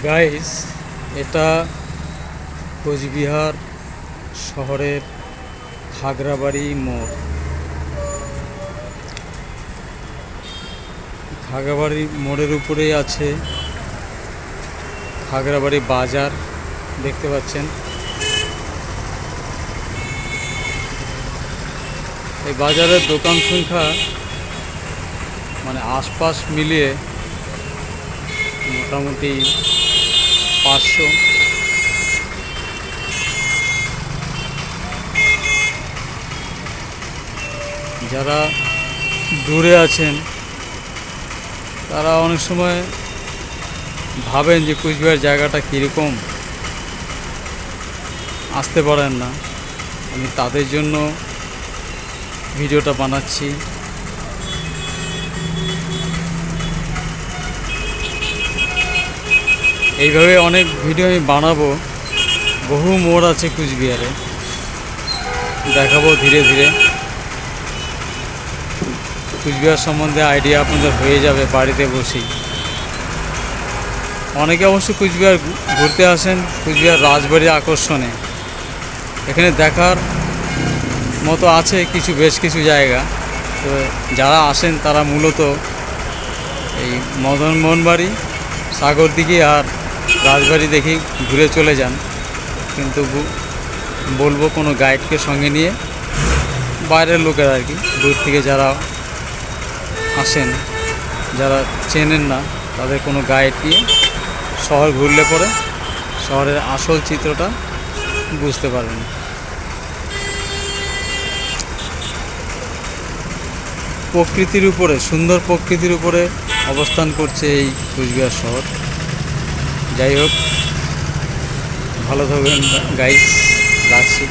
Guys এটা কোচবিহার শহরের খাগড়াবাড়ি মোড়। খাগড়াবাড়ি মোড়ের উপরেই আছে খাগড়াবাড়ি বাজার, দেখতে পাচ্ছেন। এই বাজারের দোকান সংখ্যা মানে আশপাশ মিলিয়ে মোটামুটি পাঁচশো। যারা দূরে আছেন, তারা অনেক সময় ভাবেন যে কুচবিহার জায়গাটা কীরকম। আসতে পারেন না। আমি তাদের জন্য ভিডিওটা বানাচ্ছি। এইভাবে অনেক ভিডিও আমি বানাবো। বহু মোড় আছে কুচবিহারে। দেখাবো ধীরে ধীরে। কুচবিহার সম্বন্ধে আইডিয়া আপনাদের হয়ে যাবে বাড়িতে বসেই। অনেকে অবশ্য কুচবিহার ঘুরতে আসেন কুচবিহার রাজবাড়ির আকর্ষণে। এখানে দেখার মতো আছে কিছু বেশ কিছু জায়গা। তো যারা আসেন তারা মূলত এই মদন মোহনবাড়ি সাগর দিঘি আর রাজবাড়ি দেখি ঘুরে চলে যান। কিন্তু বলব কোনো গাইডকে সঙ্গে নিয়ে বাইরের লোকের আর কি, দূর থেকে যারা আসেন, যারা চেনেন না, তাদের কোনো গাইড নিয়ে শহর ঘুরলে পরে শহরের আসল চিত্রটা বুঝতে পারবেন। প্রকৃতির উপরে, সুন্দর প্রকৃতির উপরে অবস্থান করছে এই কুচবিহার শহর। যাই হোক ভালো থাকবেন গাইস রাখছি।